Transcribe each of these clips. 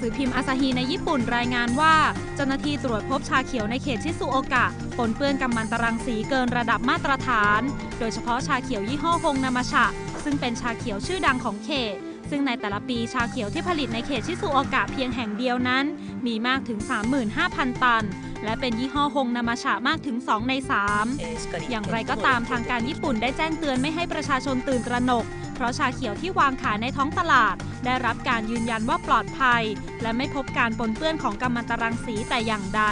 สือพิมพ์อาซาฮีในญี่ปุ่นรายงานว่า เจ้าหน้าที่ตรวจพบชาเขียวในเขตชิซุโอกะปนเปื้อนกัมมันตรังสีเกินระดับมาตรฐาน โดยเฉพาะชาเขียวยี่ห้อฮงนามาชะ ซึ่งเป็นชาเขียวชื่อดังของเขต ซึ่งในแต่ละปีชาเขียวที่ผลิตในเขตชิซุโอกะเพียงแห่งเดียวนั้น มีมากถึง 35,000 ตัน และเป็นยี่ห้อฮงนามาชะมากถึง 2 ใน 3 อย่างไรก็ตามทางการญี่ปุ่นได้แจ้งเตือนไม่ให้ประชาชนตื่นตระหนก เพราะชาเขียวที่วางขายในท้องตลาด ได้รับการยืนยันว่าปลอดภัย และไม่พบการปนเปื้อนของกัมมันตรังสีแต่อย่างใด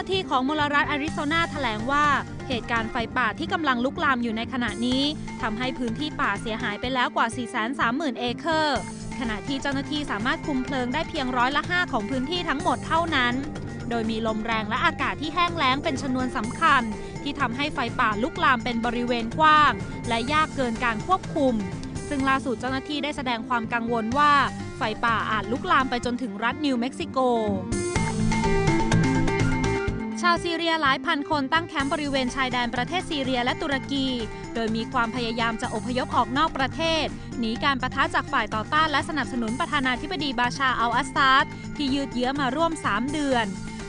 น้าที่ของมลรัฐอาริโซนาแถลงว่า เหตุการณ์ไฟป่าที่กำลังลุกลามอยู่ในขณะนี้ทำให้พื้นที่ป่าเสียหายไปแล้วกว่า 430,000 เอเคอร์ ขณะที่เจ้าหน้าที่สามารถคุมเพลิงได้เพียงร้อยละ 5 ของพื้นที่ทั้งหมดเท่านั้น โดยมีลมแรงและอากาศที่แห้งแล้งเป็นชนวนสำคัญ ที่ทำให้ไฟป่าลุกลามเป็นบริเวณกว้าง และยากเกินการควบคุม ซึ่งล่าสุดเจ้าหน้าที่ได้แสดงความกังวลว่า ไฟป่าอาจลุกลามไปจนถึงรัฐนิวเม็กซิโก ชาวซีเรียหลายพันคนตั้งแคมป์บริเวณชายแดนประเทศซีเรียและตุรกี โดยมีความพยายามจะอพยพออกนอกประเทศ หนีการประทะจากฝ่ายต่อต้านและสนับสนุนประธานาธิบดีบาชาอัลอาซาดที่ยืดเยื้อมาร่วม 3 เดือน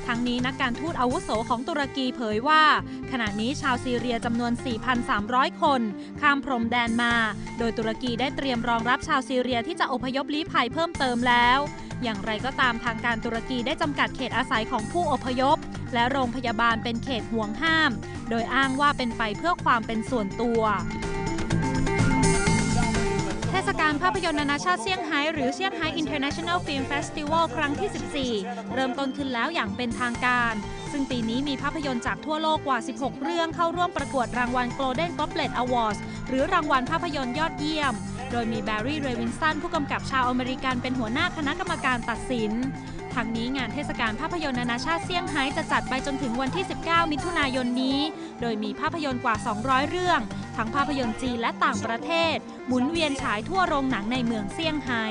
ทั้งนี้นักการทูตอาวุโสของตุรกีเผยว่า ขณะนี้ชาวซีเรียจำนวน 4,300 คน ข้ามพรมแดนมา โดยตุรกีได้เตรียมรองรับชาวซีเรียที่จะอพยพลี้ภัยเพิ่มเติมแล้ว อย่างไรก็ตามทางการตุรกีได้จำกัดเขตอาศัยของผู้อพยพ และโรงพยาบาลเป็นเขตห่วงห้าม โดยอ้างว่าเป็นไปเพื่อความเป็นส่วนตัว ภาพยนตร์นานาชาติเซี่ยงไฮ้หรือเซี่ยงไฮ้ International Film Festival ครั้งที่ 14 เริ่มต้นขึ้นแล้วอย่างเป็นทางการ ซึ่งปีนี้มีภาพยนตร์จากทั่วโลกกว่า 16 เรื่องเข้าร่วมประกวดรางวัล Golden Goblet Awards หรือรางวัลภาพยนตร์ยอดเยี่ยม โดยมีแบร์รี่ เรวินสันผู้กำกับชาวอเมริกันเป็นหัวหน้าคณะกรรมการตัดสินทั้งนี้งานเทศกาลภาพยนตร์นานาชาติเซี่ยงไฮ้จะจัดไปจนถึงวันที่ 19 มิถุนายนนี้ โดยมีภาพยนตร์กว่า 200 เรื่อง ทั้งภาพยนตร์จีนและต่างประเทศ หมุนเวียนฉายทั่วโรงหนังในเมืองเซี่ยงไฮ้